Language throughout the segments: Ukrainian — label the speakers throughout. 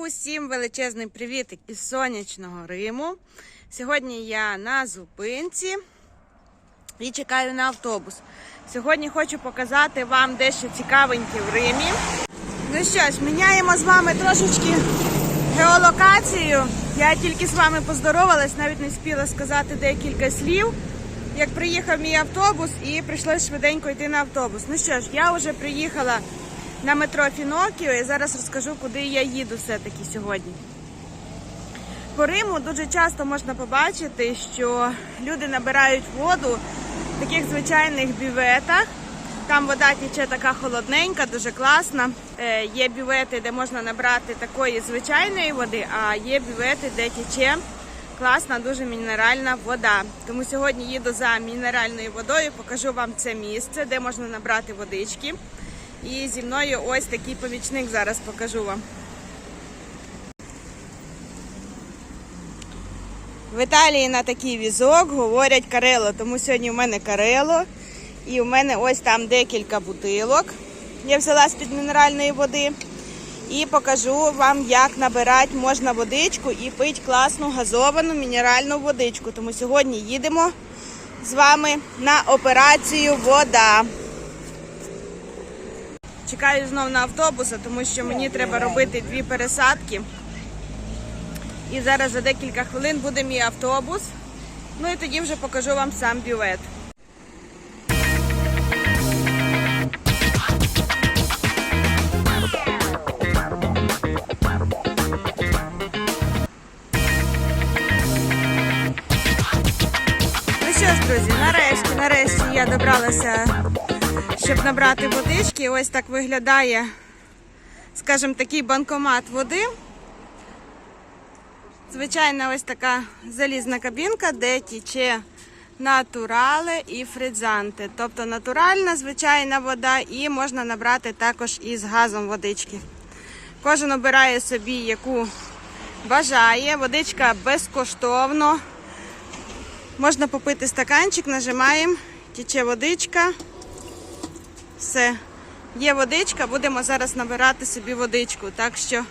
Speaker 1: Усім величезний привіт із сонячного Риму. Сьогодні я на зупинці і чекаю на автобус. Сьогодні хочу показати вам дещо цікавеньке в Римі. Ну що ж, міняємо з вами трошечки геолокацію. Я тільки з вами поздоровалась, навіть не спіла сказати декілька слів. Як приїхав мій автобус і прийшлось швиденько йти на автобус. Ну що ж, я вже приїхала на метро Фінокіо і зараз розкажу, куди я їду все-таки сьогодні. По Риму дуже часто можна побачити, що люди набирають воду в таких звичайних бюветах. Там вода тече така холодненька, дуже класна. Е, є бювети, де можна набрати такої звичайної води, а є бювети, де тече класна, дуже мінеральна вода. Тому сьогодні їду за мінеральною водою, покажу вам це місце, де можна набрати водички. І зі мною ось такий помічник зараз покажу вам. В Італії на такий візок говорять карело, тому сьогодні в мене карело. І в мене ось там декілька бутилок. Я взяла з-під мінеральної води. І покажу вам, як набирати можна водичку і пити класну газовану мінеральну водичку. Тому сьогодні їдемо з вами на операцію вода. Чекаю знов на автобуса, тому що мені треба робити дві пересадки. І зараз за декілька хвилин буде мій автобус. Ну і тоді вже покажу вам сам бювет. Ну що ж, друзі, нарешті, нарешті я добралася, щоб набрати водички. Ось так виглядає, скажімо, такий банкомат води. Звичайна ось така залізна кабінка, де тіче натурале і фризанте. Тобто натуральна звичайна вода і можна набрати також із газом водички. Кожен обирає собі, яку бажає. Водичка безкоштовно. Можна попити стаканчик, нажимаємо, тече водичка. Все. Є водичка, будемо зараз набирати собі водичку. Так що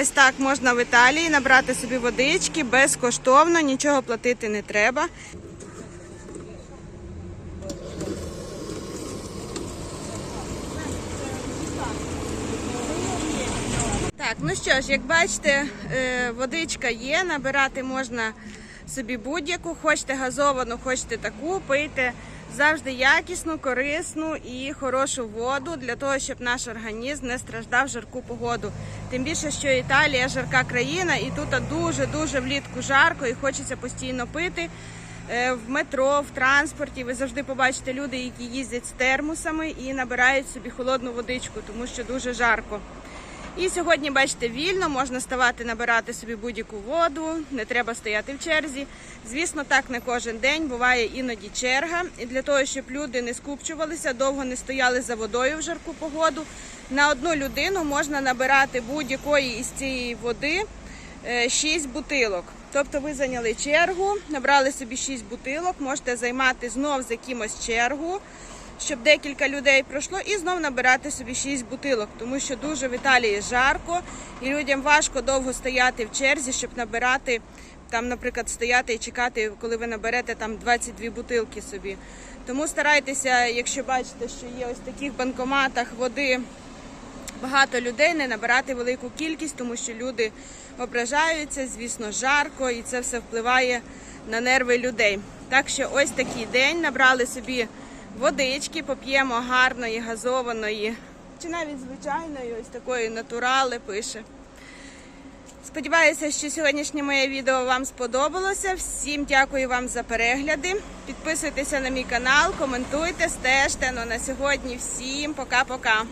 Speaker 1: ось так можна в Італії набрати собі водички безкоштовно, нічого платити не треба. Так, ну що ж, як бачите, е, водичка є, набирати можна собі будь-яку, хочете газовану, хочете таку, пийте завжди якісну, корисну і хорошу воду для того, щоб наш організм не страждав жарку погоду. Тим більше, що Італія жарка країна, і тут дуже-дуже влітку жарко і хочеться постійно пити. Е, В метро, в транспорті ви завжди побачите люди, які їздять з термосами і набирають собі холодну водичку, тому що дуже жарко. І сьогодні, бачите, вільно можна ставати, набирати собі будь-яку воду, не треба стояти в черзі. Звісно, так не кожен день буває іноді черга. І для того, щоб люди не скупчувалися, довго не стояли за водою в жарку погоду. На одну людину можна набирати будь-якої із цієї води 6 бутилок. Тобто ви зайняли чергу, набрали собі 6 бутилок, можете займати знов з якимось чергу щоб декілька людей пройшло, і знов набирати собі 6 бутилок, тому що дуже в Італії жарко, і людям важко довго стояти в черзі, щоб набирати там, наприклад, стояти і чекати, коли ви наберете там 22 бутилки собі. Тому старайтеся, якщо бачите, що є ось таких банкоматах води. Багато людей не набирати велику кількість, тому що люди ображаються, звісно, жарко, і це все впливає на нерви людей. Так що ось такий день набрали собі водички, поп'ємо гарної, газованої, чи навіть звичайної, ось такої натурали пише. Сподіваюся, що сьогоднішнє моє відео вам сподобалося. Всім дякую вам за перегляди. Підписуйтеся на мій канал, коментуйте, стежте. Ну на сьогодні всім пока-пока.